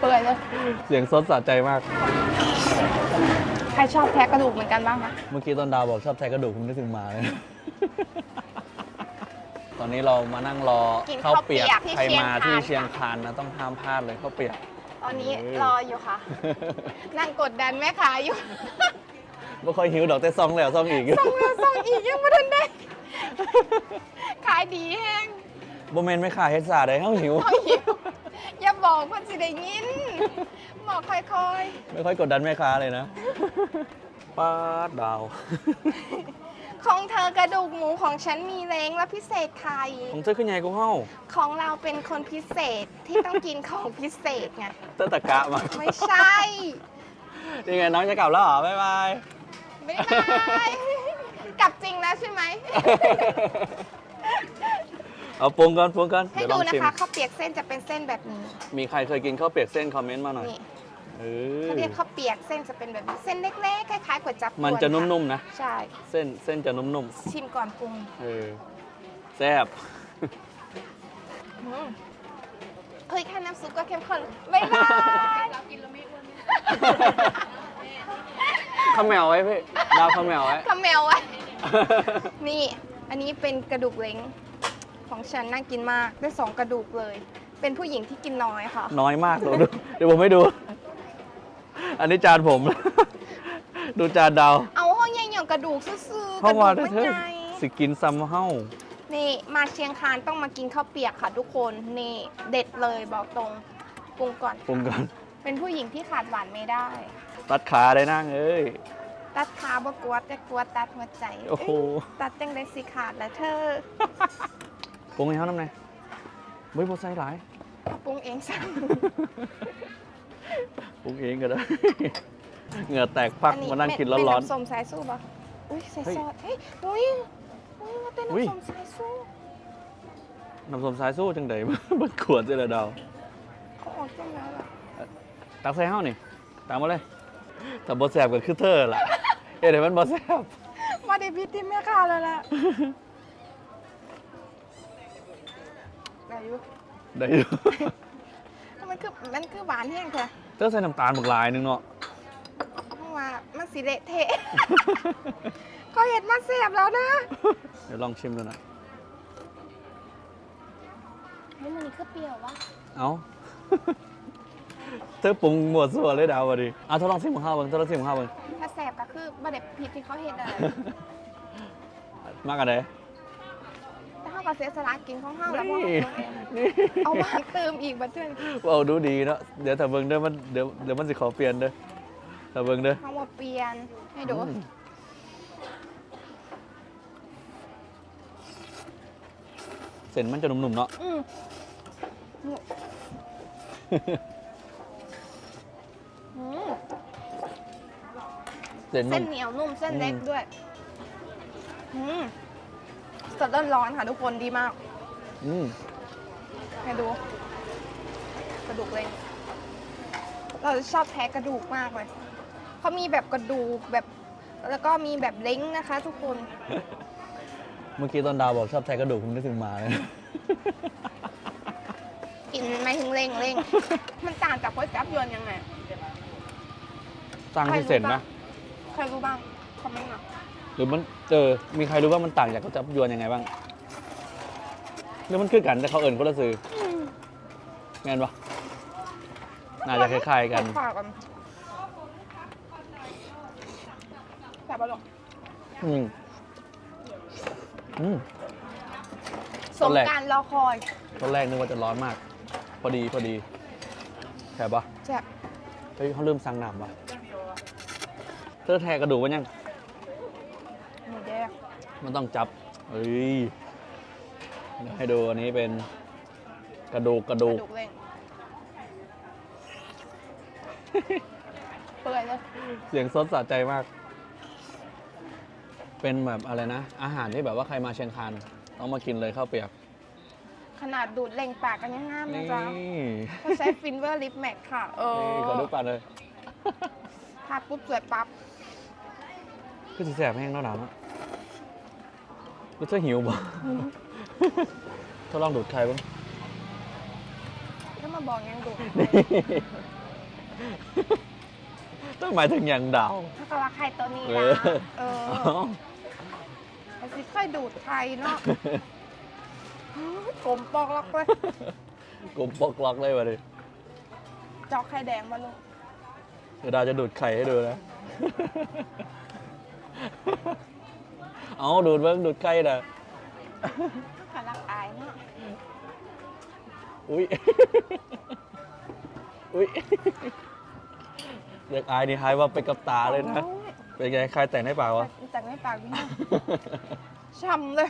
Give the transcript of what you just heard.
เปื่อยเลยเสียงซดสะใจมาก ใครชอบแทะกระดูกเหมือนกันบ้างคะเมื่อกี้ตอนดาวบอกชอบแทะกระดูกผมนึกถึงหมาเลย ตอนนี้เรามานั่งรอกินข้าวข้าวเปียกเปียกที่ใครมาที่เชีเชียยงงคาคานนนะต้องห้ามพลาดเลยข้าวเปียก ตอนนี้เอ้ยรออยู่ค่ะ นั่งกดดันแม่ค้าอยู่ ไม่ค่อยหิวดอกแต่ซองแล้วซองอีกส่งแล้วส่งอีกยังไม่ทันได้ ขายดีแห้งโบเมนไม่ขายเฮ็ดสาได้เฮาหิว เอาหิวอย่า บอกมันสิได้ยินบอกค่อยไม่ค่อยกดดันแม่ค้าเลยนะ ป้าดดาว ๆ ของเธอกระดูกหมูของฉันมีเล้งและพิเศษไข่ผมเจอขึ้นใหญ่กูเฮาของเราเป็นคนพิเศษที่ต้องกินของพิเศษไงเตอตะกะมาไม่ใช่นี่ไงน้องจะกลับแล้วเหรอ บ๊ายบาย ไม่ได้ กลับจริงแล้วใช่ไหม เอาปรุงก่อนปรุงก่อนให้เดี๋ยวลดูองนะชิม คะข้าวเปียกเส้นจะเป็นเส้นแบบนี้มีใครเคยกินข้าวเปียกเส้นคอมเมนต์มาหน่อยนี่เออเขาเรียกข้าวเปียกเส้นจะเป็นแบบนี้เส้นเล็กๆคล้ายๆก๋วยจั๊บมันจะกวค่นุ่มๆนะใช่เส้นเส้นจะนุ่มชิมก่อนปรุงๆเออแซ่บ อืมเฮ้ยแค่น้ำซุปก็เข้มข้นบ๊ายบายข้าวแมวไว้พี่ดาวข้าวแมวไว้คาเมลไว้ นี่ อันนี้เป็นกระดูกเล้ง ของฉันน่ากินมากได้สองกระดูกเลย เป็นผู้หญิงที่กินน้อยค่ะ น้อยมากดูดูเดี๋ยวผมให้ดู อันนี้จานผม ดูจานดาวเอาห้องใหญ่หย่องกระดูกซื่อๆกเข้าระดูมากไม่เถอะใหญ่สิกินซัมเฮ้านี่มาเชียงคานต้องมากินข้าวเปียกค่ะทุกคนนี่เด็ดเลยบอกตรงปรุงก่อน ปรุงก่อนเป็นผู้หญิงที่ขาดหวานไม่ได้ ตัดขาได้นั่งเอ้ย ตัดขาบกวดแต่กวดตัดหัวใจโอ้โหตัดจังได้สิขาดแล้วเธอ ปรุงให้เขาน้ำไหนเฮ้ยพอใส่หลาย ปรุงเองสั่งปรุงเองก็ได้ เหงื่อแตกพักมานั่งกินร้อนเป็นน้ำส้มสายสู้ปะอุ้ยใส่เฮ้ยซอสเฮ้ยอุ้ยอุ้ยมาเป็นอุ๊ยน้ำส้มสายสู้ๆน้ำส้มสายสู้จังไดมันขวดเจละดาว เขาออกจังแล้วล่ะตักใส่เฮ้านี่ตามมาเลยแต่บอแสบก็คือเธอล่ะ เอ๊ะเดี๋ยวมันบอแสบมาได้พิษที่แม่ค้าแล้วล่ะ ได้อยู่ได้อยู่ มันคือมันคือหวานแห้งค่ะเธอใส่น้ำตาลบักหลายหนึงเนาะ เพราะว่ามันสีเละเทะ เขาเห็นมันเสียบแล้วนะเดี๋ยวลองชิมดูหน่อย เฮ้ยมันนี่คือเปรี้ยววะเอา เธอปรุงหมวดส่วนเลยดาวพอดีเอาทดลองชิมของข้าวเบิ้งทดลองชิมของข้าวเบิ้งถ้าแสบก็คือบัเด็พิษที่เขาเห็นอะไรมากกันเลยแต่เขาก็เสียสละกินของเขาแล้วเพราะนี่เขาเองนี่เอาหวานเติมอีกบัดเทิงว้าวดูดีเนาะเดี๋ยวถ้าเบิ้งเด้อมันเดี๋ยวเดี๋ยวมันสิขอเปลี่ยนเด้อถ้าเบิ้งเด้อเอามาเปลี่ยนให้ดูอืมเส้นมันจะนุ่มๆเนาะอืมอืมเส้นเส้นุ่นมเหนียวนุ่มเส้นเล็กอืมด้วยอืม สดร้อนๆค่ะทุกคนดีมากอืมให้ดู กระดูกเลย เราชอบแท้กระดูกมากเลยเขามีแบบกระดูกแบบแล้วก็มีแบบเล้งนะคะ ทุกคน เมื่อกี้ตอนดาวบอกชอบแทะกระดูกผมนึกถึงหมาเลย กินไม่ถึงเล้งเล้งมันต่างจากก๋วยจั๊บยวนยังไงต่างที่เส้นนะ ใครรู้บ้างคอมเมนต์มา หรือมันเออมีใครรู้ว่ามันต่างจากข้าวจับยวนยังไงบ้างหรือมันคือกันแต่เขาเอิ่นคนละซื้อแม่นปะน่าจะคล้ายๆกันฝากกันแบบอร่อยอืมอืม สตอมนแรกการรอคอยตอนแรกนึกว่าจะร้อนมาก พอดีพอดีแถบปะแซ่บเฮ้ยเขาลืมสั่งน้ำปะเธอแทะกระดูกมันยังหมูแดง มันต้องจับเฮ้ยเดี๋ยวให้ดูอันนี้เป็นกระดูกกระกดูระกดูกเล้งเปื่อยเลยเสียงซดสะใจมาก เป็นแบบอะไรนะ อาหารที่แบบว่าใครมาเชียงคานต้องมากินเลยข้าวเปียก ขนาดดูดเล่งปากกันยังงามนะนี่จ๊ะเขาใช้ฟินเวอร์ลิปแม็กค่ะ เออนี่ขอดูปากเลย ทาปุ๊บสวยปั๊บ คือสิแสบแห้งแล้วหนาวอะ รู้สึกหิวบ่ทดลองดูดไข่บ้างแล้วมามาบอกยังดูดต้องหมายถึงอย่างดาวถ้าก็รักใครตัวนี้เอนะอเอออ๋อไอ้สิเคยดูดใครเนาะกลมปอกล็อกเลยกลมปอกล็อกเลยวะดิจอกไข่แดงมาลูกเดี๋ยวดาวจะดูดไข่ให้ดูนะ เอาดูดเบิ้งดูดไข่นะกำลังอายเนาะอุ้ย อุ้ยอยากอายนี่หายว่าไปกับตาเลยนะโอ้ยเป็นไงใครแต่งให้ปากวะ แต่ไม่ปากพี่นะช้ำเลย